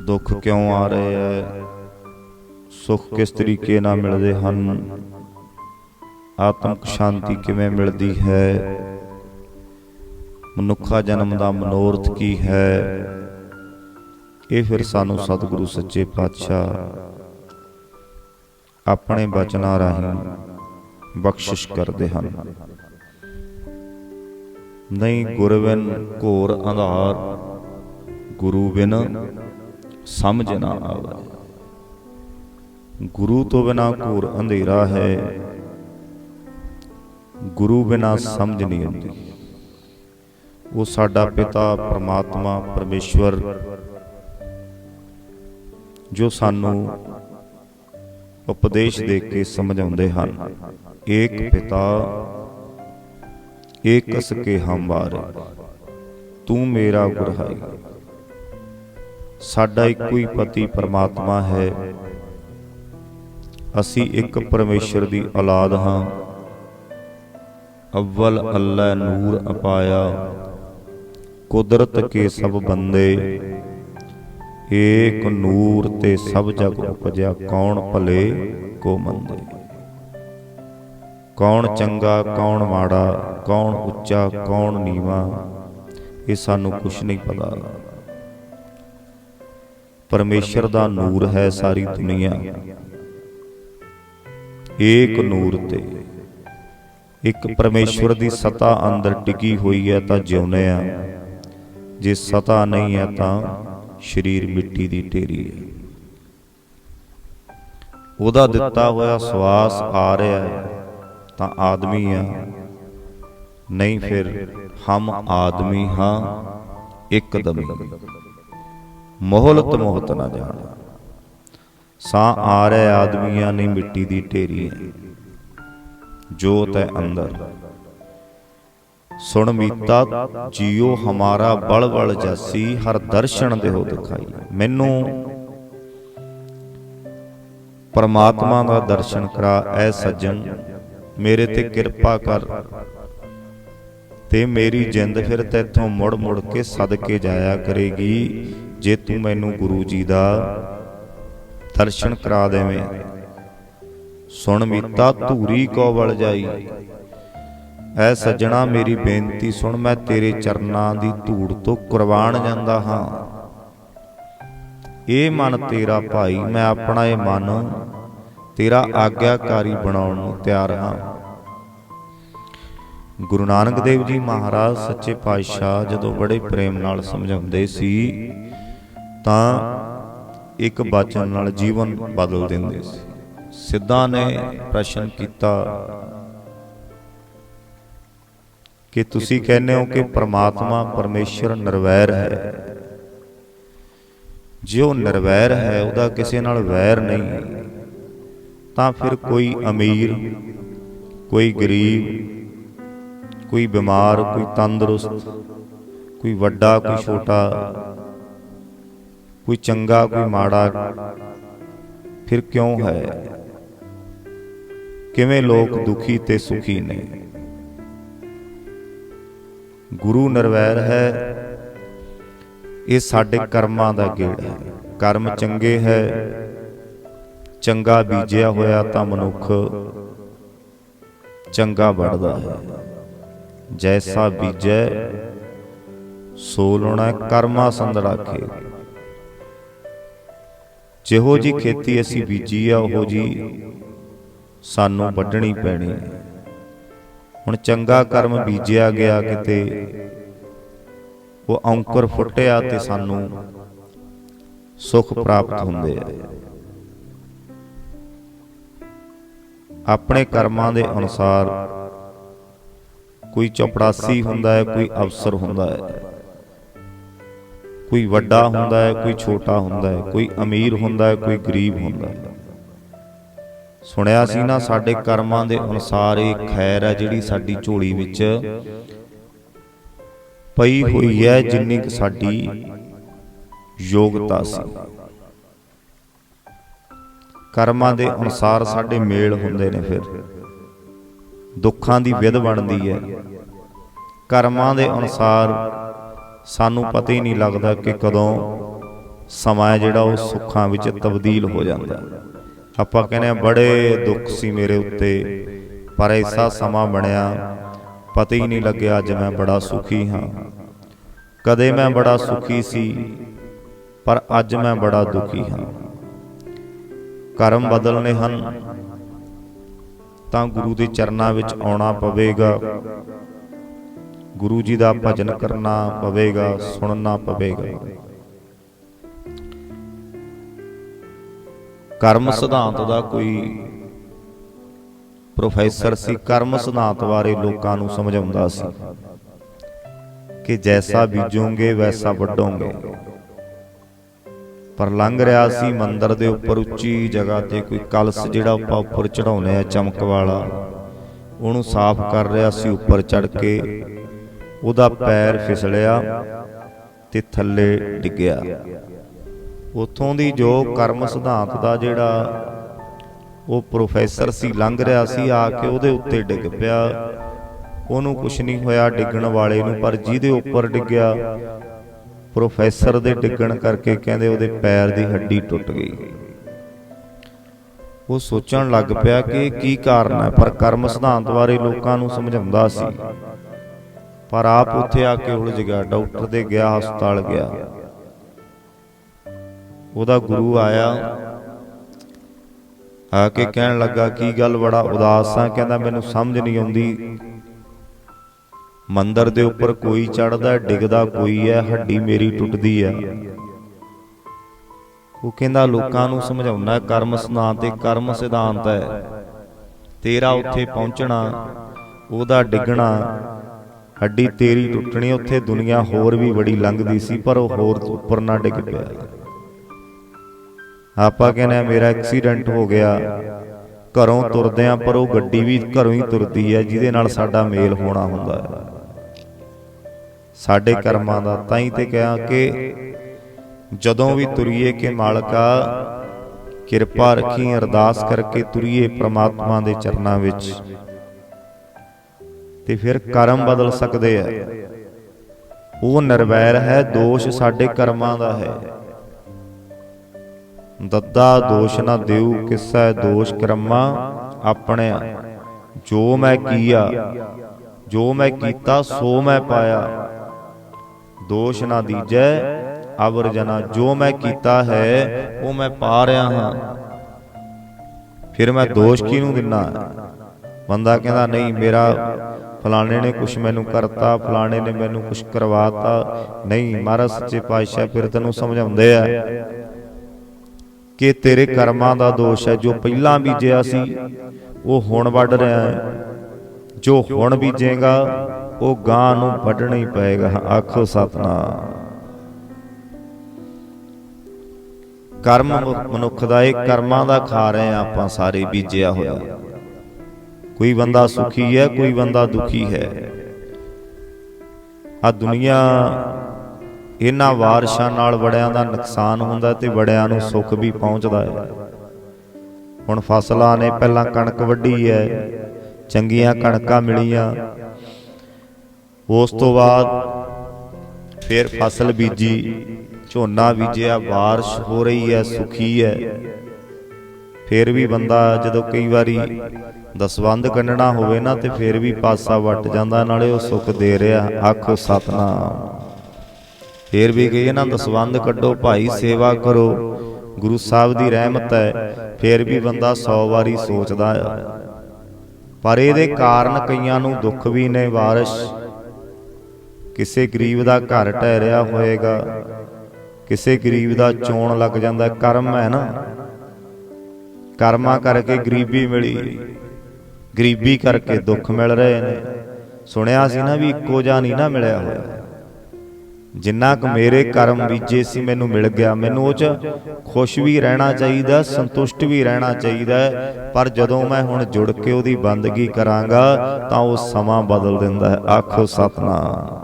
ਦੁੱਖ ਕਿਉਂ ਆ ਰਹੇ ਹੈ ਸੁੱਖ ਕਿਸ ਤਰੀਕੇ ਨਾਲ ਮਿਲਦੇ ਹਨ? ਆਤਮਿਕ ਸ਼ਾਂਤੀ ਕਿਵੇਂ ਮਿਲਦੀ ਹੈ? ਮਨੁੱਖਾ ਜਨਮ ਦਾ ਮਨੋਰਥ ਕੀ ਹੈ? ਇਹ ਫਿਰ ਸਾਨੂੰ ਸਤਿਗੁਰੂ ਸੱਚੇ ਪਾਤਸ਼ਾਹ ਆਪਣੇ ਬਚਨਾਂ ਰਾਹੀਂ ਬਖਸ਼ਿਸ਼ ਕਰਦੇ ਹਨ। ਨਹੀਂ ਗੁਰ ਘੋਰ ਅੰਧਾਰ, ਗੁਰੂ ਬਿਨ ਸਮਝ ਨਾ ਆਵੇ। ਗੁਰੂ ਤੋਂ ਬਿਨਾ ਘੋਰ ਅੰਧੇਰਾ ਹੈ। ਗੁਰੂ ਬਿਨਾ ਸਮਝ ਨਹੀਂ ਆਉਂਦੀ। ਉਹ ਸਾਡਾ ਪਿਤਾ, ਪ੍ਰਮਾਤਮਾ, ਪਰਮੇਸ਼ਵਰ, ਜੋ ਸਾਨੂੰ ਉਪਦੇਸ਼ ਦੇ ਕੇ ਸਮਝਾਉਂਦੇ ਹਨ। ਏਕ ਪਿਤਾ, ਏਕ ਸਕੇ ਹਮਾਰੇ ਤੂੰ ਮੇਰਾ ਗੁਰ ਹੈ। ਸਾਡਾ ਇੱਕੋ ਹੀ ਪਤੀ ਪਰਮਾਤਮਾ ਹੈ। ਅਸੀਂ ਇੱਕ ਪਰਮੇਸ਼ਰ ਦੀ ਔਲਾਦ ਹਾਂ। ਅਵਲ ਅੱਲਾ ਨੂਰ ਅਪਾਇਆ। ਕੁਦਰਤ ਕੇ ਸਭ ਬੰਦੇ। ਏਕ ਨੂਰ ਤੇ ਸਭ ਜਗ ਉਪਜਿਆ। ਕੌਣ ਭਲੇ, ਕੋ ਮੰਦੇ। ਕੌਣ ਚੰਗਾ, ਕੌਣ ਮਾੜਾ। ਕੌਣ ਉੱਚਾ, ਕੌਣ ਨੀਵਾ। ਇਹ ਸਾਨੂੰ ਕੁਝ ਨਹੀਂ ਪਤਾ। ਪਰਮੇਸ਼ਰ ਦਾ ਨੂਰ ਹੈ ਸਾਰੀ ਦੁਨੀਆ। ਏਕ ਨੂਰ ਤੇ। ਇੱਕ ਪਰਮੇਸ਼ਵਰ ਦੀ ਸਤਾ ਅੰਦਰ ਟਿਕੀ ਹੋਈ ਹੈ ਤਾਂ ਜਿਉਨੇ ਆ ਜੇ ਸਤਾ ਨਹੀਂ ਹੈ ਤਾਂ ਸਰੀਰ ਮਿੱਟੀ ਦੀ ਢੇਰੀ ਹੈ। ਉਹਦਾ ਦਿੱਤਾ ਹੋਇਆ ਸਵਾਸ ਆ ਰਿਹਾ ਹੈ ਤਾਂ ਆਦਮੀ ਆ ਨਹੀਂ ਫਿਰ, ਹਮ ਆਦਮੀ ਹਾਂ, ਇੱਕਦਮ। ਮੋਹਲਤ ਮੋਹਤ ਨਾ ਜਾਣਾ। ਸਾਹ ਆ ਰਿਹਾ ਆਦਮੀਆਂ ਨਹੀਂ ਮਿੱਟੀ ਦੀ ਢੇਰੀ ਹੈ। ਜੋਤ ਹੈ ਅੰਦਰ। ਸੁਣ ਮੀਤਾ, ਜੀਓ ਹਮਾਰਾ ਬਲ ਬਲ ਜਾਸੀ, ਹਰ ਦਰਸ਼ਨ ਦੇਹੋ ਦਿਖਾਈ। ਮੈਨੂੰ ਪਰਮਾਤਮਾ ਦਾ ਦਰਸ਼ਨ ਕਰਾ, ਐ ਸੱਜਣ, ਮੇਰੇ ਤੇ ਕਿਰਪਾ ਕਰ। ਤੇ ਮੇਰੀ ਜਿੰਦ ਫਿਰ ਤੇਥੋਂ ਮੁੜ ਮੁੜ ਕੇ ਸਦਕੇ ਜਾਇਆ ਕਰੇਗੀ। ਜੇ ਤੂੰ ਮੈਨੂੰ ਗੁਰੂ ਜੀ ਦਾ ਦਰਸ਼ਨ ਕਰਾ ਦੇਵੇਂ। ਸੁਣ ਮੀਤਾ, ਧੂਰੀ ਕੋ ਵਲ ਜਾਈ। ਐ ਸੱਜਣਾ, ਮੇਰੀ ਬੇਨਤੀ ਸੁਣ, ਮੈਂ ਤੇਰੇ ਚਰਨਾਂ ਦੀ ਧੂੜ ਤੋਂ ਕੁਰਬਾਨ ਜਾਂਦਾ ਹਾਂ। ਇਹ ਮਨ ਤੇਰਾ ਭਾਈ, ਮੈਂ ਆਪਣਾ ਇਹ ਮਨ, ਤੇਰਾ ਆਗਿਆਕਾਰੀ ਬਣਾਉਣ ਨੂੰ ਤਿਆਰ ਹਾਂ। ਗੁਰੂ ਨਾਨਕ ਦੇਵ ਜੀ ਮਹਾਰਾਜ, ਸੱਚੇ ਪਾਤਸ਼ਾਹ ਜਦੋਂ ਬੜੇ ਪ੍ਰੇਮ ਨਾਲ ਸਮਝਾਉਂਦੇ ਸੀ ਤਾਂ ਇੱਕ ਬਚਨ ਨਾਲ ਜੀਵਨ ਬਦਲ ਦਿੰਦੇ ਸੀ। ਸਿੱਧਾ ਨੇ ਪ੍ਰਸ਼ਨ ਕੀਤਾ ਕਿ ਤੁਸੀਂ ਕਹਿੰਦੇ ਹੋ ਕਿ ਪ੍ਰਮਾਤਮਾ ਪਰਮੇਸ਼ਰ ਨਿਰਵੈਰ ਹੈ। ਜੇ ਉਹ ਨਿਰਵੈਰ ਹੈ, ਉਹਦਾ ਕਿਸੇ ਨਾਲ ਵੈਰ ਨਹੀਂ ਤਾਂ ਫਿਰ ਕੋਈ ਅਮੀਰ, ਕੋਈ ਗਰੀਬ, ਕੋਈ ਬਿਮਾਰ, ਕੋਈ ਤੰਦਰੁਸਤ, ਕੋਈ ਵੱਡਾ, ਕੋਈ ਛੋਟਾ ਕੋਈ ਚੰਗਾ, ਕੋਈ ਮਾੜਾ, ਫਿਰ ਕਿਉਂ ਹੈ? ਕਿਵੇਂ ਲੋਕ ਦੁਖੀ ਤੇ ਸੁਖੀ ਨੇ? ਗੁਰੂ ਨਿਰਵੈਰ ਹੈ। ਇਹ ਸਾਡੇ ਕਰਮਾਂ ਦਾ ਗੇੜ ਹੈ। ਕਰਮ ਚੰਗੇ ਹੈ। ਚੰਗਾ ਬੀਜਿਆ ਹੋਇਆ ਤਾਂ ਮਨੁੱਖ ਚੰਗਾ ਵੱਢਦਾ ਹੈ। ਜੈਸਾ ਬੀਜੈ, ਸੋ ਲੋਣਾ ਕਰਮਾ ਸੰਦੜਾਖੇ ਜਿਹੋ ਜੀ ਖੇਤੀ ਅਸੀਂ ਬੀਜੀ ਆ ਉਹ ਜੀ ਸਾਨੂੰ ਵੱਢਣੀ ਪੈਣੀ। ਹੈ ਹੁਣ ਚੰਗਾ ਕਰਮ ਬੀਜਿਆ ਗਿਆ ਕਿਤੇ ਉਹ ਔਂਕਰ ਫੁੱਟਿਆ ਤੇ ਸਾਨੂੰ ਸੁਖ ਪ੍ਰਾਪਤ ਹੁੰਦੇ ਆ। ਆਪਣੇ ਕਰਮਾਂ ਦੇ ਅਨੁਸਾਰ ਕੋਈ ਚਪੜਾਸੀ ਹੁੰਦਾ ਹੈ ਕੋਈ ਅਫਸਰ ਹੁੰਦਾ ਹੈ। ਕੋਈ ਵੱਡਾ ਹੁੰਦਾ ਹੈ, ਕੋਈ ਛੋਟਾ ਹੁੰਦਾ ਹੈ, ਕੋਈ ਅਮੀਰ ਹੁੰਦਾ ਹੈ, ਕੋਈ ਗਰੀਬ ਹੁੰਦਾ ਹੈ। ਸੁਣਿਆ ਸੀ ਨਾ, ਸਾਡੇ ਕਰਮਾਂ ਦੇ ਅਨੁਸਾਰ ਇਹ ਖੈਰ ਹੈ ਜਿਹੜੀ ਸਾਡੀ ਝੋਲੀ ਵਿੱਚ ਪਈ ਹੋਈ ਹੈ, ਜਿੰਨੀ ਕਿ ਸਾਡੀ ਯੋਗਤਾ ਸੀ। ਕਰਮਾਂ ਦੇ ਅਨੁਸਾਰ ਸਾਡੇ ਮੇਲ ਹੁੰਦੇ ਨੇ ਫਿਰ। ਦੁੱਖਾਂ ਦੀ ਵਿਧ ਬਣਦੀ ਹੈ। ਕਰਮਾਂ ਦੇ ਅਨੁਸਾਰ ਸਾਨੂੰ ਪਤਾ ਹੀ ਨਹੀਂ ਲੱਗਦਾ ਕਿ ਕਦੋਂ ਸਮਾਂ ਜਿਹੜਾ ਉਹ ਸੁੱਖਾਂ ਵਿੱਚ ਤਬਦੀਲ ਹੋ ਜਾਂਦਾ। ਆਪਾਂ ਕਹਿੰਦੇ ਆ ਬੜੇ ਦੁੱਖ ਸੀ ਮੇਰੇ ਉੱਤੇ ਪਰ ਐਸਾ ਸਮਾਂ ਬਣਿਆ ਪਤਾ ਹੀ ਨਹੀਂ ਲੱਗਿਆ ਅੱਜ ਮੈਂ ਬੜਾ ਸੁਖੀ ਹਾਂ। ਕਦੇ ਮੈਂ ਬੜਾ ਸੁਖੀ ਸੀ ਪਰ ਅੱਜ ਮੈਂ ਬੜਾ ਦੁਖੀ ਹਾਂ। ਕਰਮ ਬਦਲਨੇ ਹਨ ਤਾਂ ਗੁਰੂ ਦੇ ਚਰਨਾਂ ਵਿੱਚ ਆਉਣਾ ਪਵੇਗਾ। ਗੁਰੂ ਜੀ ਦਾ ਭਜਨ ਕਰਨਾ ਪਵੇਗਾ, ਸੁਣਨਾ ਪਵੇਗਾ। ਕਰਮ ਸਿਧਾਂਤ ਦਾ ਕੋਈ ਪ੍ਰੋਫੈਸਰ ਸੀ, ਕਰਮ ਸਿਧਾਂਤ ਬਾਰੇ ਲੋਕਾਂ ਨੂੰ ਸਮਝਾਉਂਦਾ ਸੀ ਕਿ ਜੈਸਾ ਬੀਜੋਗੇ, ਵੈਸਾ ਵੱਢੋਗੇ। ਪਰ ਲੰਘ ਰਿਹਾ ਸੀ ਮੰਦਰ ਦੇ ਉੱਪਰ ਉੱਚੀ ਜਗ੍ਹਾ ਤੇ, ਕੋਈ ਕਲਸ ਜਿਹੜਾ ਆਪਾਂ ਉੱਪਰ ਚੜਾਉਨੇ ਆ ਚਮਕ ਵਾਲਾ, ਉਹਨੂੰ ਸਾਫ਼ ਕਰ ਰਿਹਾ ਸੀ ਉੱਪਰ ਚੜ ਕੇ। ਉਹਦਾ ਪੈਰ ਫਿਸਲਿਆ ਤੇ ਥੱਲੇ ਡਿੱਗਿਆ। ਉਥੋਂ ਦੀ ਜੋ ਕਰਮ ਸਿਧਾਂਤ ਦਾ ਜਿਹੜਾ ਉਹ ਪ੍ਰੋਫੈਸਰ ਸੀ, ਲੰਘ ਰਿਹਾ ਸੀ, ਆ ਕੇ ਉਹਦੇ ਉੱਤੇ ਡਿੱਗ ਪਿਆ। ਉਹਨੂੰ ਕੁਝ ਨਹੀਂ ਹੋਇਆ ਡਿੱਗਣ ਵਾਲੇ ਨੂੰ, ਪਰ ਜਿਹਦੇ ਉੱਪਰ ਡਿੱਗਿਆ, ਪ੍ਰੋਫੈਸਰ ਦੇ ਡਿੱਗਣ ਕਰਕੇ ਕਹਿੰਦੇ ਉਹਦੇ ਪੈਰ ਦੀ ਹੱਡੀ ਟੁੱਟ ਗਈ। ਉਹ ਸੋਚਣ ਲੱਗ ਪਿਆ ਕਿ ਕੀ ਕਾਰਨ ਹੈ, ਪਰ ਕਰਮ ਸਿਧਾਂਤ ਬਾਰੇ ਲੋਕਾਂ ਨੂੰ ਸਮਝਾਉਂਦਾ ਸੀ। ਪਰ ਆਪ ਉੱਥੇ ਆ ਕੇ ਉਲਝ ਗਿਆ, ਡਾਕਟਰ ਦੇ ਗਿਆ, ਹਸਪਤਾਲ ਗਿਆ। ਉਹਦਾ ਗੁਰੂ ਆਇਆ। ਆ ਕੇ ਕਹਿਣ ਲੱਗਾ, ਕੀ ਗੱਲ ਬੜਾ ਉਦਾਸ ਆ? ਕਹਿੰਦਾ, ਮੈਨੂੰ ਸਮਝ ਨਹੀਂ ਆਉਂਦੀ। ਮੰਦਰ ਦੇ ਉੱਪਰ ਕੋਈ ਚੜਦਾ ਡਿੱਗਦਾ ਕੋਈ ਹੈ, ਹੱਡੀ ਮੇਰੀ ਟੁੱਟਦੀ ਹੈ। ਉਹ ਕਹਿੰਦਾ, ਲੋਕਾਂ ਨੂੰ ਸਮਝਾਉਣਾ ਕਰਮ ਸਿਧਾਂਤ ਤੇ ਕਰਮ ਸਿਧਾਂਤ ਹੈ। ਤੇਰਾ ਉੱਥੇ ਪਹੁੰਚਣਾ, ਉਹਦਾ ਡਿੱਗਣਾ ਹੱਡੀ ਤੇਰੀ ਟੁੱਟਣੀ, ਉੱਥੇ ਦੁਨੀਆ ਹੋਰ ਵੀ ਬੜੀ ਲੰਘਦੀ ਸੀ, ਪਰ ਉਹ ਹੋਰ ਉੱਪਰ ਨਾ ਡਿੱਗ ਪਿਆ। ਆਪਾਂ ਕਹਿੰਦੇ ਆ, ਮੇਰਾ ਐਕਸੀਡੈਂਟ ਹੋ ਗਿਆ। ਘਰੋਂ ਤੁਰਦੇ ਆ, ਪਰ ਉਹ ਗੱਡੀ ਵੀ ਘਰੋਂ ਹੀ ਤੁਰਦੀ ਹੈ, ਜਿਹਦੇ ਨਾਲ ਸਾਡਾ ਮੇਲ ਹੋਣਾ ਹੁੰਦਾ ਹੈ। ਸਾਡੇ ਕਰਮਾਂ ਦਾ ਤਾਂ ਹੀ ਤੇ ਕਿਹਾ ਕਿ ਜਦੋਂ ਵੀ ਤੁਰੀਏ ਕਿ ਮਾਲਕਾ, ਕਿਰਪਾ ਰੱਖੀ ਅਰਦਾਸ ਕਰਕੇ ਤੁਰੀਏ ਪ੍ਰਮਾਤਮਾ ਦੇ ਚਰਨਾਂ ਵਿੱਚ। ਤੇ ਫਿਰ ਕਰਮ ਬਦਲ ਸਕਦੇ ਆ। ਉਹ ਨਿਰਵੈਰ ਹੈ, ਦੋਸ਼ ਸਾਡੇ ਕਰਮਾਂ ਦਾ ਹੈ। ਦੱਦਾ ਦੋਸ਼ ਨਾ ਦਿਉ, ਕਿਸੈ ਦੋਸ਼ ਕਰਮਾ ਆਪਣੇ ਜੋ ਮੈਂ ਕੀਆ, ਜੋ ਮੈਂ ਕੀਤਾ, ਸੋ ਮੈਂ ਪਾਇਆ। ਦੋਸ਼ ਨਾ ਦੀਜੈ, ਅਵਰ ਜਨਾ, ਜੋ ਮੈਂ ਕੀਤਾ ਹੈ, ਉਹ ਮੈਂ ਪਾ ਰਿਹਾ ਹਾਂ। ਫਿਰ ਮੈਂ ਦੋਸ਼ ਕਿਹਨੂੰ ਦਿੰਨਾ? ਬੰਦਾ ਕਹਿੰਦਾ, ਨਹੀਂ, ਮੇਰਾ ਫਲਾਣੇ ਨੇ ਕੁਛ ਮੈਨੂੰ ਕਰਤਾ, ਫਲਾਣੇ ਨੇ ਮੈਨੂੰ ਕੁਝ ਕਰਵਾਤਾ। ਨਹੀਂ, ਮਹਾਰਾਜ, ਸੱਚੇ ਪਾਤਸ਼ਾਹ ਫਿਰ ਤੈਨੂੰ ਸਮਝਾਉਂਦੇ ਆ ਕਿ ਤੇਰੇ ਕਰਮਾਂ ਦਾ ਦੋਸ਼ ਹੈ। ਜੋ ਪਹਿਲਾਂ ਬੀਜਿਆ ਸੀ, ਉਹ ਹੁਣ ਵੱਢ ਰਿਹਾ ਹੈ। ਜੋ ਹੁਣ ਬੀਜੇਗਾ, ਉਹ ਗਾਂ ਨੂੰ ਵੱਢਣਾ ਹੀ ਪਏਗਾ। ਆਖੋ ਸਤਨਾਮ। ਕਰਮ ਮਨੁੱਖ ਦਾ ਇਹ ਕਰਮਾਂ ਦਾ ਖਾ ਰਹੇ ਆ ਆਪਾਂ ਸਾਰੇ ਬੀਜਿਆ ਹੋਇਆ। ਕੋਈ ਬੰਦਾ ਸੁਖੀ ਹੈ ਕੋਈ ਬੰਦਾ ਦੁਖੀ ਹੈ। ਆ ਦੁਨੀਆ ਇਹਨਾਂ ਵਾਰਸ਼ਾਂ ਨਾਲ ਬੜਿਆਂ ਦਾ ਨੁਕਸਾਨ ਹੁੰਦਾ ਤੇ ਬੜਿਆਂ ਨੂੰ ਸੁੱਖ ਵੀ ਪਹੁੰਚਦਾ ਹੈ। ਹੁਣ ਫਸਲਾਂ ਨੇ ਪਹਿਲਾਂ ਕਣਕ ਵੱਢੀ ਹੈ ਚੰਗੀਆਂ ਕਣਕਾਂ ਮਿਲੀਆਂ। ਉਸ ਤੋਂ ਬਾਅਦ ਫਿਰ ਫਸਲ ਬੀਜੀ ਝੋਨਾ ਬੀਜਿਆ ਬਾਰਿਸ਼ ਹੋ ਰਹੀ ਹੈ। ਸੁਖੀ ਹੈ। ਫਿਰ ਵੀ ਬੰਦਾ ਜਦੋਂ ਕਈ ਵਾਰੀ ਦਸਵੰਦ ਕੰਨਣਾ ਹੋਵੇ ਨਾ ਤੇ ਫਿਰ ਵੀ ਪਾਸਾ ਵੱਟ ਜਾਂਦਾ, ਨਾਲੇ ਉਹ ਸੁੱਖ ਦੇ ਰਿਹਾ, ਆਖੋ ਸਤਨਾਮ। ਫਿਰ ਵੀ ਕਹੇ ਨਾ ਦਸਵੰਦ ਕੱਢੋ, ਭਾਈ ਸੇਵਾ ਕਰੋ, ਗੁਰੂ ਸਾਹਿਬ ਦੀ ਰਹਿਮਤ ਹੈ, ਫਿਰ ਵੀ ਬੰਦਾ 100 ਵਾਰੀ ਸੋਚਦਾ ਆ। ਪਰ ਇਹਦੇ ਕਾਰਨ ਕਈਆਂ ਨੂੰ ਦੁੱਖ ਵੀ ਨੇ, ਵਾਰਿਸ਼। ਕਿਸੇ ਗਰੀਬ ਦਾ ਘਰ ਢਹਿ ਰਿਹਾ ਹੋਏਗਾ, ਕਿਸੇ ਗਰੀਬ ਦਾ ਚੋਣ ਲੱਗ ਜਾਂਦਾ, ਕਰਮ ਹੈ ਨਾ। ਕਰਮਾਂ ਕਰਕੇ ਗਰੀਬੀ ਮਿਲੀ। ਗਰੀਬੀ ਕਰਕੇ ਦੁੱਖ ਮਿਲ ਰਹੇ ਨੇ। ਸੁਣਿਆ ਸੀ ਨਾ ਵੀ ਇੱਕੋ ਜਿਹਾ ਨਹੀਂ ਨਾ ਮਿਲਿਆ ਹੋਇਆ। ਜਿੰਨਾ ਕੁ ਮੇਰੇ ਕਰਮ ਬੀਜੇ ਸੀ ਮੈਨੂੰ ਮਿਲ ਗਿਆ। ਮੈਨੂੰ ਉਹ ਚ ਖੁਸ਼ ਵੀ ਰਹਿਣਾ ਚਾਹੀਦਾ ਸੰਤੁਸ਼ਟ ਵੀ ਰਹਿਣਾ ਚਾਹੀਦਾ। ਪਰ ਜਦੋਂ ਮੈਂ ਹੁਣ ਜੁੜ ਕੇ ਉਹਦੀ ਬੰਦਗੀ ਕਰਾਂਗਾ ਤਾਂ ਉਹ ਸਮਾਂ ਬਦਲ ਦਿੰਦਾ ਹੈ। ਆਖੋ ਸਤਨਾਮ।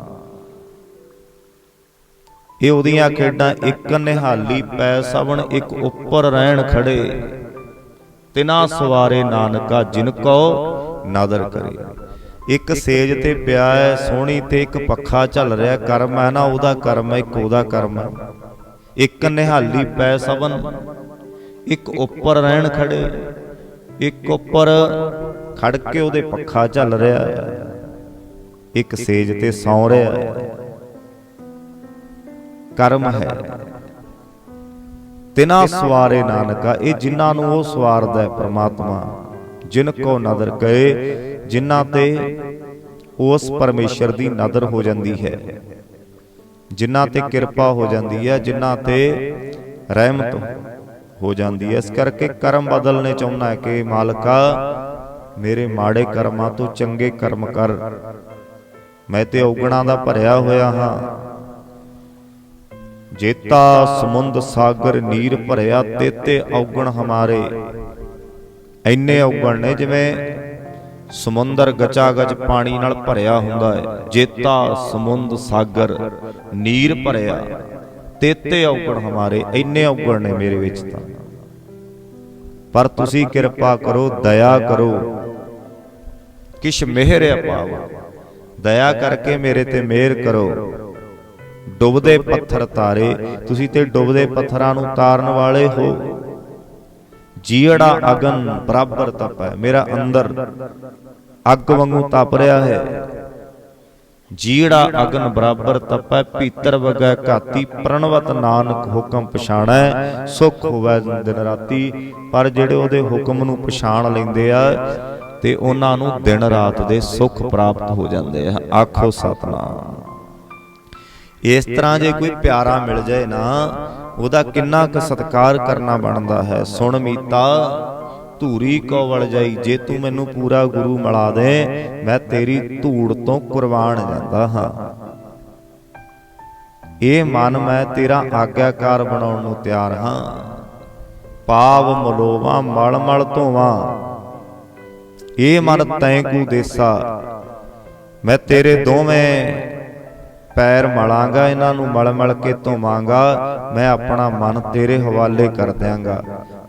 ਇਹ ਉਹਦੀਆਂ ਖੇਡਾਂ ਇੱਕ ਨਿਹਾਲੀ ਪੈ ਸਵਣ ਇੱਕ ਉੱਪਰ ਰਹਿਣ ਖੜੇ। ਤਿਨਾ ਸਵਾਰੇ ਨਾਨਕਾ ਜਿਨ ਕੋ ਨਦਰ ਕਰੇ। ਇੱਕ ਸੇਜ ਤੇ ਪਿਆ ਹੈ ਸੋਹਣੀ ਤੇ ਇੱਕ ਪੱਖਾ ਚੱਲ ਰਿਹਾ ਕਰਮ ਹੈ ਨਾ ਉਹਦਾ ਕਰਮ ਹੈ ਇੱਕ ਉਹਦਾ ਕਰਮ ਹੈ। ਇੱਕ ਨਿਹਾਲੀ ਪੈ ਸਭਨ ਇੱਕ ਉੱਪਰ ਰਹਿਣ ਖੜੇ ਇੱਕ ਉੱਪਰ ਖੜ ਕੇ ਉਹਦੇ ਪੱਖਾ ਚੱਲ ਰਿਹਾ। ਹੈ ਇੱਕ ਸੇਜ ਤੇ ਸੌ ਰਿਹਾ। ਹੈ। ਕਰਮ ਹੈ। ਤਿਨਾ ਸਵਾਰੇ ਨਾਨਕਾ ਇਹ ਜਿਨ੍ਹਾਂ ਨੂੰ ਉਹ ਸਵਾਰਦਾ ਹੈ ਪ੍ਰਮਾਤਮਾ ਜਿਨ ਕੋ ਨਦਰ ਕਰੇ ਜਿਨ੍ਹਾਂ ਤੇ ਉਸ ਪਰਮੇਸ਼ਰ ਦੀ ਨਦਰ ਹੋ ਜਾਂਦੀ ਹੈ ਜਿਨ੍ਹਾਂ ਤੇ ਕਿਰਪਾ ਹੋ ਜਾਂਦੀ ਹੈ ਜਿਨ੍ਹਾਂ ਤੇ ਰਹਿਮਤ ਹੋ ਜਾਂਦੀ ਹੈ। ਇਸ ਕਰਕੇ ਕਰਮ ਬਦਲਨੇ ਚਾਹੁੰਦਾ ਹੈ ਕਿ ਮਾਲਕਾ ਮੇਰੇ ਮਾੜੇ ਕਰਮਾਂ ਤੋਂ ਚੰਗੇ ਕਰਮ ਕਰ। ਮੈਂ ਤੇ ਔਗਣਾ ਦਾ ਭਰਿਆ ਹੋਇਆ ਹਾਂ। ਜੇਤਾ ਸਮੁੰਦ ਸਾਗਰ ਨੀਰ ਭਰਿਆ ਤੇਤੇ ਔਗਣ ਹਮਾਰੇ। ਐਨੇ ਔਗਣ ਨੇ ਜਿਵੇਂ ਸਮੁੰਦਰ ਗਚਾ ਗਚ ਪਾਣੀ ਨਾਲ ਭਰਿਆ ਹੁੰਦਾ ਹੈ। ਜੇਤਾ ਸਮੁੰਦ ਸਾਗਰ ਨੀਰ ਭਰਿਆ ਤੇਤੇ ਔਗਣ ਹਮਾਰੇ। ਐਨੇ ਔਗਣ ਨੇ ਮੇਰੇ ਵਿੱਚ ਤਾਂ। ਪਰ ਤੁਸੀਂ ਕਿਰਪਾ ਕਰੋ, ਦਇਆ ਕਰੋ। ਕਿਛ ਮਿਹਰ ਪਾਵੋ ਦਇਆ ਕਰਕੇ ਮੇਰੇ ਤੇ ਮਿਹਰ ਕਰੋ। ਡੁੱਬਦੇ ਪੱਥਰ ਤਾਰੇ, ਤੁਸੀਂ ਤੇ ਡੁੱਬਦੇ ਪੱਥਰਾਂ ਨੂੰ ਤਾਰਨ ਵਾਲੇ ਹੋ। ਜੀੜਾ ਅਗਨ ਬਰਾਬਰ ਤਪੈ, ਮੇਰਾ ਅੰਦਰ ਅੱਗ ਵਾਂਗੂ ਤਪ ਰਿਹਾ ਹੈ। ਜੀੜਾ ਅਗਨ ਬਰਾਬਰ ਤਪੈ, ਭੀਤਰ ਵਗੈ ਘਾਤੀ ਪ੍ਰਣਵਤ ਨਾਨਕ ਹੁਕਮ ਪਛਾਣੈ, ਸੁਖ ਹੋਵੇ ਦਿਨ ਰਾਤੀ, ਪਰ ਜਿਹੜੇ ਉਹਦੇ ਹੁਕਮ ਨੂੰ ਪਛਾਣ ਲੈਂਦੇ ਆ, ਤੇ ਉਹਨਾਂ ਨੂੰ ਦਿਨ ਰਾਤ ਦੇ ਸੁੱਖ ਪ੍ਰਾਪਤ ਹੋ ਜਾਂਦੇ ਆ। ਆਖੋ ਸਤਨਾਮ। ਇਸ ਤਰ੍ਹਾਂ ਜੇ ਕੋਈ ਪਿਆਰਾ ਮਿਲ ਜਾਏ ਨਾ, ਉਹਦਾ ਕਿੰਨਾ ਕੁ ਸਤਿਕਾਰ ਕਰਨਾ ਬਣਦਾ ਹੈ। ਸੁਣ ਮੀਤਾ, ਧੂਰੀ ਕੋ ਵਲ ਜਾਈ, ਜੇ ਤੂੰ ਮੈਨੂੰ ਪੂਰਾ ਗੁਰੂ ਮਿਲਾ ਦੇ, ਮੈਂ ਤੇਰੀ ਧੂੜ ਤੋਂ ਕੁਰਬਾਨ ਜਾਂਦਾ ਹਾਂ। ਇਹ ਮਨ ਮੈਂ ਤੇਰਾ ਆਗਿਆਕਾਰ ਬਣਾਉਣ ਨੂੰ ਤਿਆਰ ਹਾਂ। ਪਾਵ ਮਲੋਵਾ, ਮਲ ਮਲ ਧੋਵਾਂ। ਇਹ ਮਨ ਤੈਂ ਕੂ ਦੇਸਾ, ਮੈਂ ਤੇਰੇ ਦੋਵੇਂ ਪੈਰ ਮਲਾਂਗਾ, ਇਹਨਾਂ ਨੂੰ ਮਲ ਮਲ ਕੇ ਧੋਵਾਂਗਾ, ਮੈਂ ਆਪਣਾ ਮਨ ਤੇਰੇ ਹਵਾਲੇ ਕਰ ਦਿਆਂਗਾ।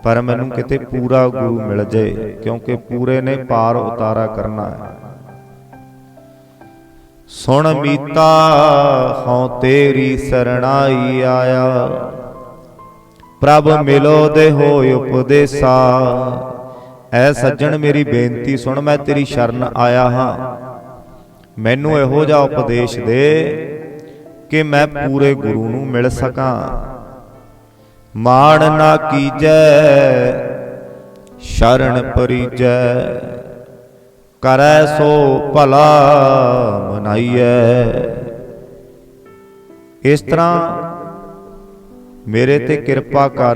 ਪਰ ਮੈਨੂੰ ਕਿਤੇ ਪੂਰਾ ਗੁਰੂ ਮਿਲ ਜਾਏ ਕਿਉਂਕਿ ਪੂਰੇ ਨੇ ਪਾਰ ਉਤਾਰਾ ਕਰਨਾ ਹੈ। ਸੁਣ ਮੀਤਾ, ਹਉ ਤੇਰੀ ਸਰਣਾਈ ਆਇਆ। ਪ੍ਰਭ ਮਿਲੋ ਦੇ ਹੋਇ ਉਪਦੇਸਾ। ਐ ਸੱਜਣ ਮੇਰੀ ਬੇਨਤੀ, ਸੁਣ ਮੈਂ ਤੇਰੀ ਸ਼ਰਨ ਆਇਆ ਹਾਂ। ਮੈਨੂੰ ਇਹੋ ਜਿਹਾ ਉਪਦੇਸ਼ ਦੇ ਕਿ ਮੈਂ ਪੂਰੇ ਗੁਰੂ ਨੂੰ ਮਿਲ ਸਕਾਂ। ਮਾਣ ਨਾ ਕੀਜੈ, ਸ਼ਰਨ ਪਰੀਜੈ। ਕਰੈ ਸੋ ਭਲਾ ਮਨਾਈਐ। ਇਸ ਤਰ੍ਹਾਂ ਮੇਰੇ ਤੇ ਕਿਰਪਾ ਕਰ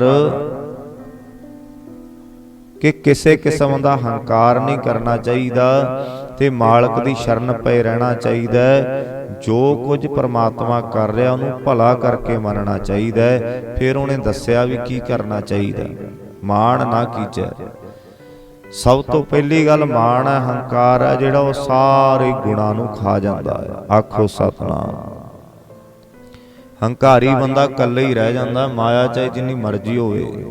ਕਿ ਕਿਸੇ ਕਿਸਮ ਦਾ ਹੰਕਾਰ ਨਹੀਂ ਕਰਨਾ ਚਾਹੀਦਾ। ਤੇ ਮਾਲਕ ਦੀ ਸ਼ਰਨ ਪਏ ਰਹਿਣਾ ਚਾਹੀਦਾ ਜੋ ਕੁਝ ਪ੍ਰਮਾਤਮਾ ਕਰ ਰਿਹਾ, ਉਹਨੂੰ ਭਲਾ ਕਰਕੇ ਮੰਨਣਾ ਚਾਹੀਦਾ ਫਿਰ ਉਹਨੇ ਦੱਸਿਆ ਵੀ ਕੀ ਕਰਨਾ ਚਾਹੀਦਾ। ਮਾਣ ਨਾ ਕੀਜੈ। ਸਭ ਤੋਂ ਪਹਿਲੀ ਗੱਲ ਮਾਣ ਹੈ, ਹੰਕਾਰ ਹੈ, ਜਿਹੜਾ ਉਹ ਸਾਰੇ ਗੁਣਾਂ ਨੂੰ ਖਾ ਜਾਂਦਾ ਹੈ। ਆਖੋ ਸਤਨਾਮ। ਹੰਕਾਰੀ ਬੰਦਾ ਇਕੱਲੇ ਹੀ ਰਹਿ ਜਾਂਦਾ, ਮਾਇਆ ਚਾਹੇ ਜਿੰਨੀ ਮਰਜ਼ੀ ਹੋਵੇ।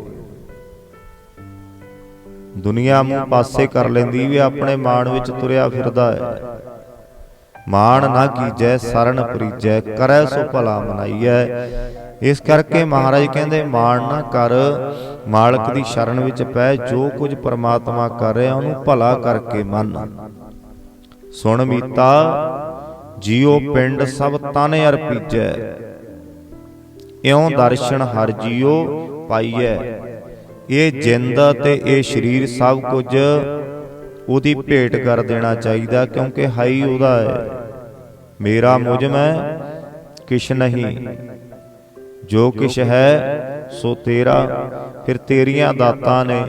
ਦੁਨੀਆ ਮੂੰਹ ਪਾਸੇ ਕਰ ਲੈਂਦੀ ਵੀ ਆਪਣੇ ਮਾਣ ਵਿੱਚ ਤੁਰਿਆ ਫਿਰਦਾ ਹੈ। ਮਾਣ ਨਾ ਕੀਜੈ ਸਰਨ ਪ੍ਰੀਜੈ ਕਰੈ ਸੋ ਭਲਾ ਮਨਾਈਐ। ਇਸ ਕਰਕੇ ਮਹਾਰਾਜ ਕਹਿੰਦੇ ਮਾਣ ਨਾ ਕਰ ਮਾਲਕ ਦੀ ਸ਼ਰਨ ਵਿੱਚ ਪੈ ਜੋ ਕੁਝ ਪ੍ਰਮਾਤਮਾ ਕਰ ਰਿਹਾ ਉਹਨੂੰ ਭਲਾ ਕਰਕੇ ਮੰਨ। ਸੁਣ ਮੀਤਾ ਜੀਉ ਪਿੰਡ ਸਭ ਤਨ ਅਰਪੀਜੈ। ਇਉਂ ਦਰਸ਼ਨ ਹਰ ਜੀਉ ਪਾਈਐ। ਇਹ ਜਿੰਦ ਤੇ ਇਹ ਸਰੀਰ ਸਭ ਕੁਝ ਉਹਦੀ ਭੇਟ ਕਰ ਦੇਣਾ ਚਾਹੀਦਾ ਕਿਉਂਕਿ ਹਾਈ ਉਹਦਾ ਹੈ। ਮੇਰਾ ਮੁਜ਼ਮ ਹੈ, ਕਿਛ ਨਹੀਂ। ਜੋ ਕਿਛ ਹੈ, ਸੋ ਤੇਰਾ। ਫਿਰ ਤੇਰੀਆਂ ਦਾਤਾਂ ਨੇ।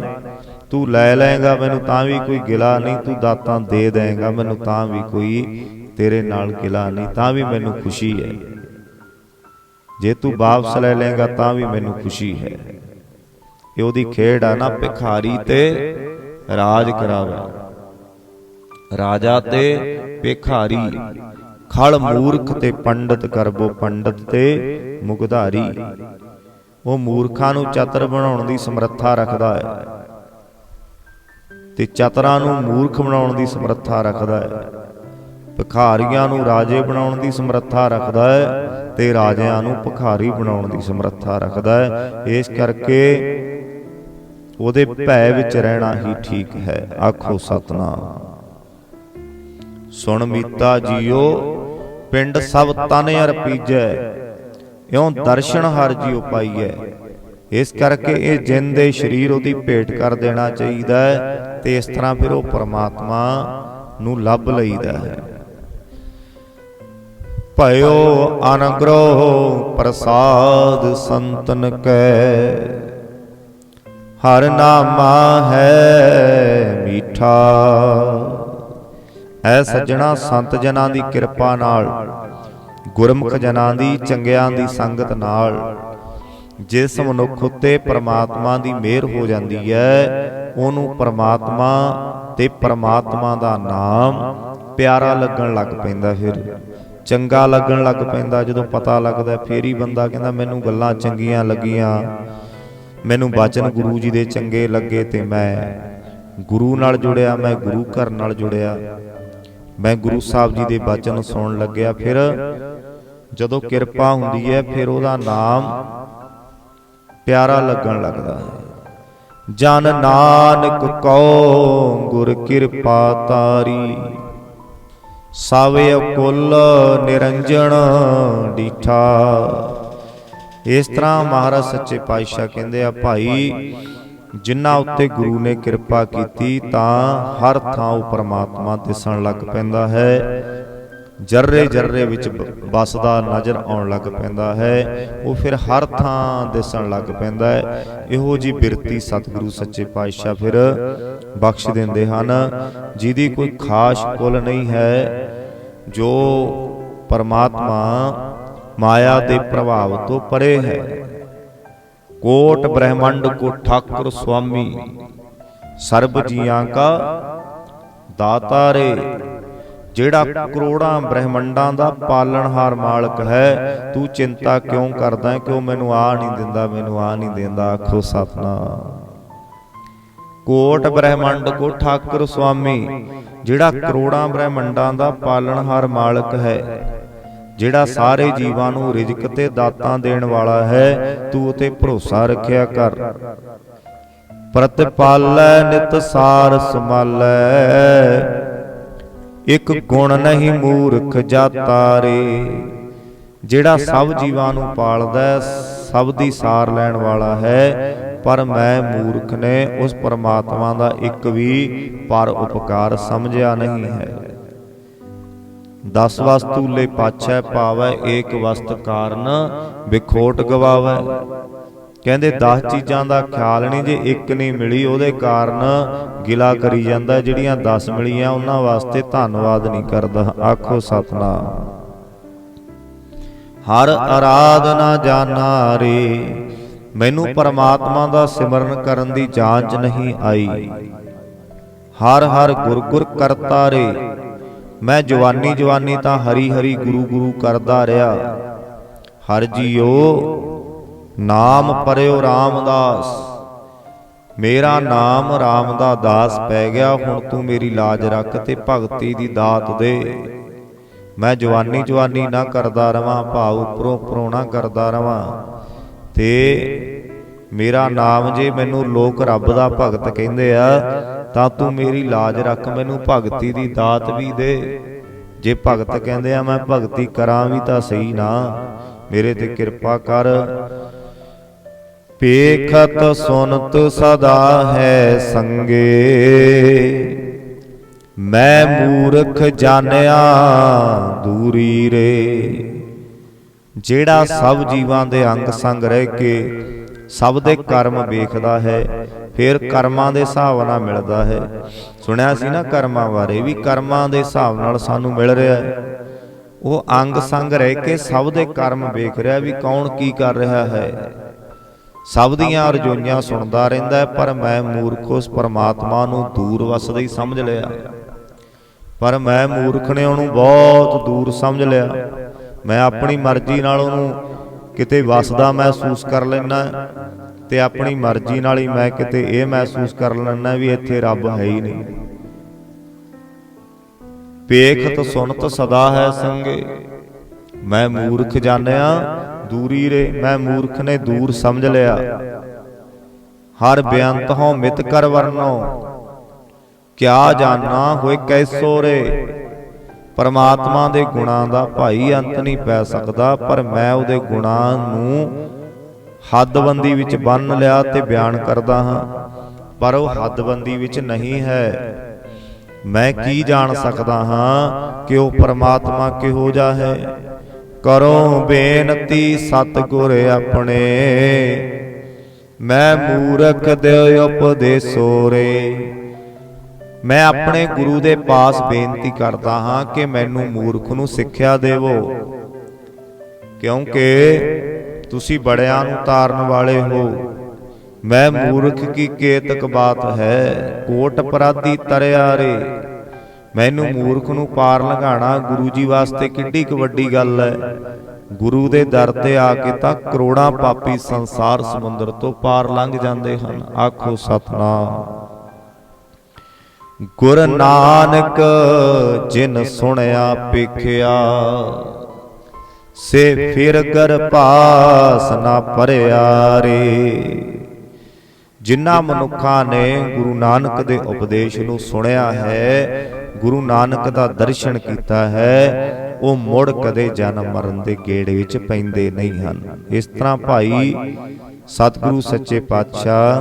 ਤੂੰ ਲੈ ਲਏਗਾ ਮੈਨੂੰ ਤਾਂ ਵੀ ਕੋਈ ਗਿਲਾ ਨਹੀਂ, ਤੂੰ ਦਾਤਾਂ ਦੇ ਦੇਂਗਾ ਮੈਨੂੰ ਤਾਂ ਵੀ ਕੋਈ ਤੇਰੇ ਨਾਲ ਗਿਲਾ ਨਹੀਂ, ਤਾਂ ਵੀ ਮੈਨੂੰ ਖੁਸ਼ੀ ਹੈ। ਜੇ ਤੂੰ ਵਾਪਸ ਲੈ ਲਏਗਾ ਤਾਂ ਵੀ ਮੈਨੂੰ ਖੁਸ਼ੀ ਹੈ। ਇਹ ਉਹਦੀ ਖੇਡ ਆ ਨਾ ਭਿਖਾਰੀ ਤੇ ਰਾਜ ਕਰਾਵੇ। ਰਾਜਾ ਤੇ ਭਿਖਾਰੀ। ਖਲ ਮੂਰਖ ਤੇ ਪੰਡਤ ਕਰਬੋ ਪੰਡਤ ਤੇ ਮੁਗਧਾਰੀ। ਉਹ ਮੂਰਖਾਂ ਨੂੰ ਚਤਰ ਬਣਾਉਣ ਦੀ ਸਮਰੱਥਾ ਰੱਖਦਾ ਹੈ। ਤੇ ਚਤਰਾਂ ਨੂੰ ਮੂਰਖ ਬਣਾਉਣ ਦੀ ਸਮਰੱਥਾ ਰੱਖਦਾ ਹੈ। ਭਿਖਾਰੀਆਂ ਨੂੰ ਰਾਜੇ ਬਣਾਉਣ ਦੀ ਸਮਰੱਥਾ ਰੱਖਦਾ ਹੈ। ਤੇ ਰਾਜਿਆਂ ਨੂੰ ਭਿਖਾਰੀ ਬਣਾਉਣ ਦੀ ਸਮਰੱਥਾ ਰੱਖਦਾ ਹੈ। ਇਸ ਕਰਕੇ ਉਹਦੇ ਭੈ ਵਿੱਚ ਰਹਿਣਾ ਹੀ ਠੀਕ ਹੈ। ਆਖੋ ਸਤਨਾਮ। ਸੁਣ ਮੀਤਾ ਜੀਓ, ਪਿੰਡ ਸਭ ਤਨ ਅਰਪੀਜੈ ਇਉਂ ਦਰਸ਼ਨ ਹਰ ਜੀਉ ਪਾਈਐ। ਇਸ ਕਰਕੇ ਇਹ ਜਿੰਦ ਦੇ ਸਰੀਰ ਉਹਦੀ ਭੇਟ ਕਰ ਦੇਣਾ ਚਾਹੀਦਾ ਹੈ ਤੇ ਇਸ ਤਰ੍ਹਾਂ ਫਿਰ ਉਹ ਪਰਮਾਤਮਾ ਨੂੰ ਲੱਭ ਲਈਦਾ ਹੈ। ਭਇਓ ਅਨਗ੍ਰਹ ਪ੍ਰਸਾਦ ਸੰਤਨ ਕੈ। ਹਰ ਨਾਮਾ ਹੈ ਮੀਠਾ। ਐ ਸੱਜਣਾ ਸੰਤ ਜਨਾਂ ਦੀ ਕਿਰਪਾ ਨਾਲ ਗੁਰਮੁਖ ਜਨਾਂ ਦੀ ਚੰਗਿਆਂ ਦੀ ਸੰਗਤ ਨਾਲ। ਜਿਸ ਮਨੁੱਖ ਉਤੇ ਪ੍ਰਮਾਤਮਾ ਦੀ ਮਿਹਰ ਹੋ ਜਾਂਦੀ ਹੈ ਉਹਨੂੰ ਪ੍ਰਮਾਤਮਾ ਤੇ ਪ੍ਰਮਾਤਮਾ ਦਾ ਨਾਮ ਪਿਆਰਾ ਲੱਗਣ ਲੱਗ ਪੈਂਦਾ ਫਿਰ। ਚੰਗਾ ਲੱਗਣ ਲੱਗ ਪੈਂਦਾ, ਜਦੋਂ ਪਤਾ ਲੱਗਦਾ ਫੇਰ ਹੀ ਬੰਦਾ ਕਹਿੰਦਾ, ਮੈਨੂੰ ਗੱਲਾਂ ਚੰਗੀਆਂ ਲੱਗੀਆਂ। ਮੈਨੂੰ ਬਚਨ ਗੁਰੂ ਜੀ ਦੇ ਚੰਗੇ ਲੱਗੇ ਤੇ ਮੈਂ ਗੁਰੂ ਨਾਲ ਜੁੜਿਆ, ਮੈਂ ਗੁਰੂ ਘਰ ਨਾਲ ਜੁੜਿਆ। ਮੈਂ ਗੁਰੂ ਸਾਹਿਬ ਜੀ ਦੇ ਬਚਨ ਸੁਣਨ ਲੱਗਿਆ। ਫਿਰ ਜਦੋਂ ਕਿਰਪਾ ਹੁੰਦੀ ਹੈ, ਫਿਰ ਉਹਦਾ ਨਾਮ ਪਿਆਰਾ ਲੱਗਣ ਲੱਗਦਾ ਹੈ। ਜਨ ਨਾਨਕ ਕਉ ਗੁਰ ਕਿਰਪਾ ਤਾਰੀ। ਸਾਵੇ ਕੁੱਲ ਨਿਰੰਜਣ ਡੀਠਾ। ਇਸ ਤਰ੍ਹਾਂ ਮਹਾਰਾਜ ਸੱਚੇ ਪਾਤਸ਼ਾਹ ਕਹਿੰਦੇ ਆ, ਭਾਈ, ਜਿਨ੍ਹਾਂ ਉੱਤੇ ਗੁਰੂ ਨੇ ਕਿਰਪਾ ਕੀਤੀ, ਤਾਂ ਹਰ ਥਾਂ ਉਹ ਪਰਮਾਤਮਾ ਦਿਸਣ ਲੱਗ ਪੈਂਦਾ ਹੈ। ਜਰਰੇ ਜਰਰੇ ਵਿੱਚ ਬ- ਵਸਦਾ ਨਜ਼ਰ ਆਉਣ ਲੱਗ ਪੈਂਦਾ ਹੈ। ਉਹ ਫਿਰ ਹਰ ਥਾਂ ਦਿਸਣ ਲੱਗ ਪੈਂਦਾ ਹੈ। ਇਹੋ ਜੀ ਬਿਰਤੀ ਸਤਿਗੁਰੂ ਸੱਚੇ ਪਾਤਸ਼ਾਹ ਫਿਰ ਬਖਸ਼ ਦਿੰਦੇ ਹਨ, ਜਿਹਦੀ ਕੋਈ ਖਾਸ ਕੁਲ ਨਹੀਂ ਹੈ, ਜੋ ਪਰਮਾਤਮਾ ਮਾਇਆ ਦੇ ਪ੍ਰਭਾਵ ਤੋਂ ਪਰੇ ਹੈ। ਕੋਟ ਬ੍ਰਹਿਮੰਡ ਕੋ ਠਾਕੁਰ ਸੁਆਮੀ, ਸਰਬ ਜੀਆਂ ਕਾ ਦਾਤਾਰੇ ਜਿਹੜਾ ਕਰੋੜਾਂ ਬ੍ਰਹਿਮੰਡਾਂ ਦਾ ਪਾਲਣਹਾਰ ਮਾਲਕ ਹੈ, ਤੂੰ ਚਿੰਤਾ ਕਿਉਂ ਕਰਦਾ ਹੈ? ਕਿ ਉਹ ਮੈਨੂੰ ਆ ਨਹੀਂ ਦਿੰਦਾ, ਮੈਨੂੰ ਆ ਨਹੀਂ ਦਿੰਦਾ? ਆਖੋ ਸਤਨਾਮ। ਕੋਟ ਬ੍ਰਹਿਮੰਡ ਕੋ ਠਾਕੁਰ ਸੁਆਮੀ, ਜਿਹੜਾ ਕਰੋੜਾਂ ਬ੍ਰਹਿਮੰਡਾਂ ਦਾ ਪਾਲਣਹਾਰ ਮਾਲਕ ਹੈ, ਜਿਹੜਾ ਸਾਰੇ ਜੀਵਾਂ ਨੂੰ ਰਿਜ਼ਕ ਤੇ ਦਾਤਾਂ ਦੇਣ ਵਾਲਾ ਹੈ, ਤੂੰ ਉਤੇ ਭਰੋਸਾ ਰੱਖਿਆ ਕਰ। ਪ੍ਰਤਿਪਾਲੈ ਨਿਤ ਸਾਰ ਸਮਾਲੈ, ਇੱਕ ਗੁਣ ਨਹੀਂ ਮੂਰਖ ਜਾਤਾ ਰੇ, ਜਿਹੜਾ ਸਭ ਜੀਵਾਂ ਨੂੰ ਪਾਲਦਾ ਸਭ ਦੀ ਸਾਰ ਲੈਣ ਵਾਲਾ ਹੈ ਪਰ ਮੈਂ ਮੂਰਖ ਨੇ ਉਸ ਪਰਮਾਤਮਾ ਦਾ ਇੱਕ ਵੀ ਪਰ ਉਪਕਾਰ ਸਮਝਿਆ ਨਹੀਂ ਹੈ। ਦਸ ਵਸਤੂ ਲੈ ਪਾਛੈ ਪਾਵੈ, ਏਕ ਵਸਤ ਕਾਰਨ ਵਿਖੋਟ ਗਵਾਵੈ। ਕਹਿੰਦੇ 10 ਚੀਜ਼ਾਂ ਦਾ ਖਿਆਲ ਨਹੀਂ, ਜੇ ਇੱਕ ਨਹੀਂ ਮਿਲੀ ਉਹਦੇ ਕਾਰਨ ਗਿਲਾ ਕਰੀ ਜਾਂਦਾ, ਜਿਹੜੀਆਂ 10 ਮਿਲੀਆਂ ਉਹਨਾਂ ਵਾਸਤੇ ਧੰਨਵਾਦ ਨਹੀਂ ਕਰਦਾ। ਆਖੋ ਸਤਨਾਮ। ਹਰ ਅਰਾਧਨਾ ਜਾਣਾ ਰੇ ਮੈਨੂੰ ਪਰਮਾਤਮਾ ਦਾ ਸਿਮਰਨ ਕਰਨ ਦੀ ਜਾਂਚ ਨਹੀਂ ਆਈ। ਹਰ ਹਰ ਗੁਰ ਗੁਰ ਕਰਤਾ ਰੇ। ਮੈਂ ਜਵਾਨੀ ਜਵਾਨੀ ਤਾਂ ਹਰੀ ਹਰੀ ਗੁਰੂ ਗੁਰੂ ਕਰਦਾ ਰਿਹਾ। ਹਰ ਜੀਓ ਨਾਮ ਪਰਿਓ ਰਾਮਦਾਸ। ਮੇਰਾ ਨਾਮ ਰਾਮ ਦਾ ਦਾਸ ਪੈ ਗਿਆ ਹੁਣ ਤੂੰ ਮੇਰੀ ਲਾਜ ਰੱਖ ਤੇ ਭਗਤੀ ਦੀ ਦਾਤ ਦੇ। ਮੈਂ ਜਵਾਨੀ ਜਵਾਨੀ ਨਾ ਕਰਦਾ ਰਵਾਂ ਭਾਵ ਉਪਰੋਂ ਨਾ ਕਰਦਾ ਰਵਾਂ। ਤੇ ਮੇਰਾ ਨਾਮ ਜੇ ਮੈਨੂੰ ਲੋਕ ਰੱਬ ਦਾ ਭਗਤ ਕਹਿੰਦੇ ਆ, ਤਾਂ ਤੂੰ ਮੇਰੀ ਲਾਜ ਰੱਖ, ਮੈਨੂੰ ਭਗਤੀ ਦੀ ਦਾਤ ਵੀ ਦੇ। ਜੇ ਭਗਤ ਕਹਿੰਦੇ ਆ, ਮੈਂ ਭਗਤੀ ਕਰਾਂ ਵੀ ਤਾਂ ਸਹੀ ਨਾ। ਮੇਰੇ ਤੇ ਕਿਰਪਾ ਕਰ। ਪੇਖਤ ਸੁਨਤ ਸਦਾ ਹੈ ਸੰਗੇ। ਮੈਂ ਮੂਰਖ ਜਾਣਿਆ ਦੂਰੀ ਰੇ। ਜਿਹੜਾ ਸਭ ਜੀਵਾਂ ਦੇ ਅੰਗ ਸੰਗ ਰਹਿ ਕੇ ਸਭ ਦੇ ਕਰਮ ਵੇਖਦਾ ਹੈ ਫਿਰ ਕਰਮਾਂ ਦੇ ਹਿਸਾਬ ਨਾਲ ਮਿਲਦਾ ਹੈ। ਸੁਣਿਆ ਸੀ ਨਾ ਕਰਮਾਂ ਬਾਰੇ ਵੀ ਕਰਮਾਂ ਦੇ ਹਿਸਾਬ ਨਾਲ ਸਾਨੂੰ ਮਿਲ ਰਿਹਾ ਹੈ। ਉਹ ਅੰਗ ਸੰਗ ਰਹਿ ਕੇ ਸਭ ਦੇ ਕਰਮ ਵੇਖ ਰਿਹਾ ਵੀ ਕੌਣ ਕੀ ਕਰ ਰਿਹਾ ਹੈ। ਸਭ ਦੀਆਂ ਅਰਜ਼ੋਈਆਂ ਸੁਣਦਾ ਰਹਿੰਦਾ ਹੈ ਪਰ ਮੈਂ ਮੂਰਖ ਉਸ ਪਰਮਾਤਮਾ ਨੂੰ ਦੂਰ ਵਸਦਾ ਹੀ ਸਮਝ ਲਿਆ। ਪਰ ਮੈਂ ਮੂਰਖ ਨੇ ਉਹਨੂੰ ਬਹੁਤ ਦੂਰ ਸਮਝ ਲਿਆ ਮੈਂ ਆਪਣੀ ਮਰਜ਼ੀ ਨਾਲ ਉਹਨੂੰ ਕਿਤੇ ਵਸਦਾ ਮਹਿਸੂਸ ਕਰ ਲੈਣਾ ਤੇ ਆਪਣੀ ਮਰਜ਼ੀ ਨਾਲ ਹੀ ਮੈਂ ਕਿਤੇ ਇਹ ਮਹਿਸੂਸ ਕਰ ਲੈਣਾ ਵੀ ਇੱਥੇ ਰੱਬ ਹੈ ਹੀ ਨਹੀਂ। ਪੇਖਤ ਸੁਨਤ ਸਦਾ ਹੈ ਸੰਗੇ। ਮੈਂ ਮੂਰਖ ਜਾਣਿਆ ਦੂਰੀ ਰੇ ਮੈਂ ਮੂਰਖ ਨੇ ਦੂਰ ਸਮਝ ਲਿਆ। ਹਰ ਬੇਅੰਤ ਹਉ ਮਿਤ ਕਰ ਵਰਨੋ। ਕਿਆ ਜਾਣਾ ਹੋਏ ਕੈਸੋ ਰੇ। ਪਰਮਾਤਮਾ ਦੇ ਗੁਣਾਂ ਦਾ ਭਾਈ ਅੰਤ ਨਹੀਂ ਪੈ ਸਕਦਾ, ਪਰ ਮੈਂ ਉਹਦੇ ਗੁਣਾਂ ਨੂੰ ਹੱਦਬੰਦੀ ਵਿੱਚ ਬੰਨ ਲਿਆ ਤੇ ਬਿਆਨ ਕਰਦਾ ਹਾਂ। ਪਰ ਉਹ ਹੱਦਬੰਦੀ ਵਿੱਚ ਨਹੀਂ ਹੈ। ਮੈਂ ਕੀ ਜਾਣ ਸਕਦਾ ਹਾਂ ਕਿ ਉਹ ਪਰਮਾਤਮਾ ਕਿਹੋ ਜਿਹਾ ਹੈ? ਕਰੋ ਬੇਨਤੀ ਸਤਿਗੁਰ ਆਪਣੇ। ਮੈਂ ਮੂਰਖ ਦੇ ਉਪਦੇਸੋ ਰੇ। ਮੈਂ ਆਪਣੇ ਗੁਰੂ ਦੇ ਪਾਸ ਬੇਨਤੀ ਕਰਦਾ ਹਾਂ ਕਿ ਮੈਨੂੰ ਮੂਰਖ ਨੂੰ ਸਿੱਖਿਆ ਦੇਵੋ। ਕਿਉਂਕਿ ਤੁਸੀਂ ਬੜਿਆਂ ਨੂੰ ਤਾਰਨ ਵਾਲੇ ਹੋ। ਮੈਂ ਮੂਰਖ ਕੀ ਕੇਤਕ ਬਾਤ ਹੈ? ਕੋਟ ਅਪਰਾਧੀ ਤਰਿਆ ਰੇ। ਮੈਨੂੰ ਮੂਰਖ ਨੂੰ ਪਾਰ ਲੰਘਾਣਾ ਗੁਰੂ ਜੀ ਵਾਸਤੇ ਕਿੱਡੀ ਕੁ ਵੱਡੀ ਗੱਲ ਹੈ। ਗੁਰੂ ਦੇ ਦਰ ਤੇ ਆ ਕੇ ਤਾਂ ਕਰੋੜਾਂ ਪਾਪੀ ਸੰਸਾਰ ਸਮੁੰਦਰ ਤੋਂ ਪਾਰ ਲੰਘ ਜਾਂਦੇ ਹਨ। ਆਖੋ ਸਤਨਾਮ। ਗੁਰ ਨਾਨਕ ਜਿਨ ਸੁਣਿਆ ਪਿਖਿਆ ਸੇ ਫਿਰ ਗਰਭਾਸ ਨਾ ਭਰਿਆ ਰੇ। ਜਿਨ੍ਹਾਂ ਮਨੁੱਖਾਂ ਨੇ ਗੁਰੂ ਨਾਨਕ ਦੇ ਉਪਦੇਸ਼ ਨੂੰ ਸੁਣਿਆ ਹੈ, ਗੁਰੂ ਨਾਨਕ ਦਾ ਦਰਸ਼ਨ ਕੀਤਾ ਹੈ, ਉਹ ਮੁੜ ਕਦੇ ਜਨਮ ਮਰਨ ਦੇ ਗੇੜ ਵਿੱਚ ਪੈਂਦੇ ਨਹੀਂ ਹਨ। ਇਸ ਤਰ੍ਹਾਂ ਭਾਈ ਸਤਿਗੁਰੂ ਸੱਚੇ ਪਾਤਸ਼ਾਹ